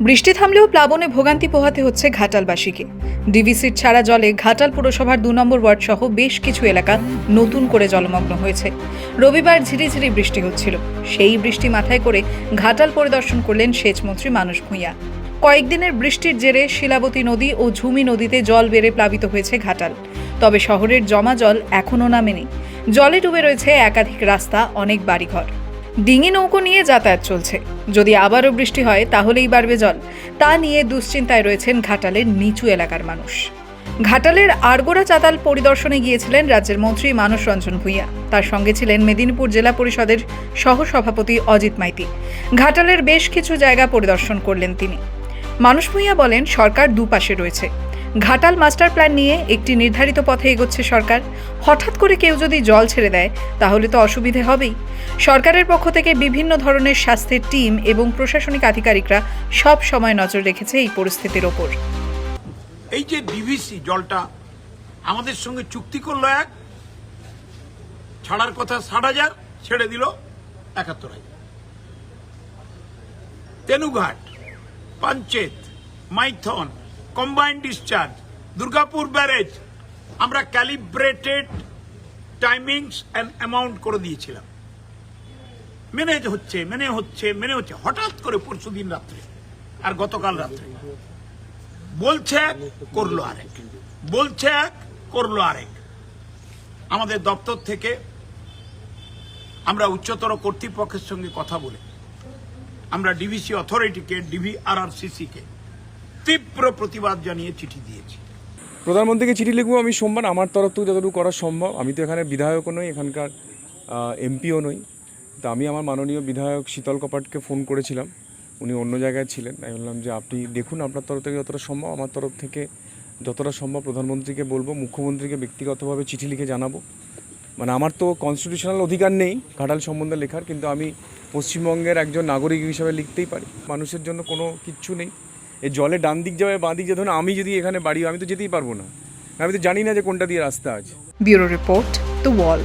বৃষ্টি থামলেও প্লাবনে ভোগান্তি পোহাতে হচ্ছে ঘাটালবাসীকে। ডিভিসির ছাড়া জলে ঘাটাল পুরসভার দু নম্বর ওয়ার্ড সহ বেশ কিছু এলাকা নতুন করে জলমগ্ন হয়েছে। রবিবার ঝিরিঝিরি বৃষ্টি হচ্ছিল। সেই বৃষ্টি মাথায় করে ঘাটাল পরিদর্শন করলেন সেচমন্ত্রী মানুষ ভূঁইয়া। কয়েকদিনের বৃষ্টির জেরে শিলাবতী নদী ও ঝুমি নদীতে জল বেড়ে প্লাবিত হয়েছে ঘাটাল। তবে শহরের জমা জল এখনও নামেনি। জলে ডুবে রয়েছে একাধিক রাস্তা, অনেক বাড়িঘর। ডিঙি নৌকো নিয়ে যাতায়াত চলছে। যদি আবারও বৃষ্টি হয়, তাহলেই বাড়বে জল। তা নিয়ে দুশ্চিন্তায় রয়েছেন ঘাটালের নিচু এলাকার মানুষ। ঘাটালের আরগোড়া চাতাল পরিদর্শনে গিয়েছিলেন রাজ্যের মন্ত্রী মানস রঞ্জন ভূঁইয়া। তার সঙ্গে ছিলেন মেদিনীপুর জেলা পরিষদের সহসভাপতি অজিত মাইতি। ঘাটালের বেশ কিছু জায়গা পরিদর্শন করলেন তিনি। মানুষ ভূঁইয়া বলেন, সরকার দুপাশে রয়েছে। ঘাটাল মাস্টার প্ল্যান নিয়ে একটি নির্ধারিত পথে এগোচ্ছে সরকার। হঠাৎ করে কেউ যদি জল ছেড়ে দেয়, তাহলে তো অসুবিধে হবেই। সরকারের পক্ষ থেকে বিভিন্ন ধরনের স্বাস্থ্যের টিম এবং প্রশাসনিক আধিকারিকরা সব সময় নজর রেখেছে এই পরিস্থিতির ওপর। এই যে ডিভিসি জলটা আমাদের সঙ্গে চুক্তি করল এক, ছাড়ার কথা ষাট হাজার, ছেড়ে দিল একাত্তর হাজার। Tenughat, Panchet, Maithon combined discharge Durgapur barrage আমরা ক্যালিব্রেটেড টাইমিংস অ্যান্ড অ্যামাউন্ট করে দিয়েছিলাম। মেনে হচ্ছে মেনে হচ্ছে মেনে হচ্ছে। হঠাৎ করে পরশু দিন রাত্রে, আর গতকাল রাত্রে। বলছে এক করল আরেক। বলছে এক করল আরেক। আমাদের দপ্তর থেকে আমরা উচ্চতর কর্তৃপক্ষের সঙ্গে কথা বলে, আমরা ডিভিসি অথরিটিকে ডিভিআরআরসিসি কে তীব্র প্রতিবাদ জানিয়ে চিঠি দিয়েছি। প্রধানমন্ত্রীকে চিঠি লিখব আমি সোমবার, আমার তরফ থেকে যতটুকু করা সম্ভব। আমি তো এখানে বিধায়কও নই, এখানকার এমপিও নই। তো আমি আমার মাননীয় বিধায়ক শীতল কপাটকে ফোন করেছিলাম। উনি অন্য জায়গায় ছিলেন। আমি বললাম যে, আপনি দেখুন, আপনার তরফ থেকে যতটা সম্ভব, আমার তরফ থেকে যতটা সম্ভব প্রধানমন্ত্রীকে বলব, মুখ্যমন্ত্রীকে ব্যক্তিগতভাবে চিঠি লিখে জানাব। মানে আমার তো কনস্টিটিউশনাল অধিকার নেই, ঘাটাল সম্বন্ধে লেখার, কিন্তু আমি পশ্চিমবঙ্গের একজন নাগরিক হিসাবে লিখতেই পারি। মানুষের জন্য কোনো কিচ্ছু নেই। এই জলে ডান দিক যাবে বাঁ দিক যাবে ধরুন আমি যদি এখানে বাড়ি, আমি তো যেতেই পারব না। আমি তো জানি না যে কোনটা দিয়ে রাস্তা আছে। Bureau report, the wall.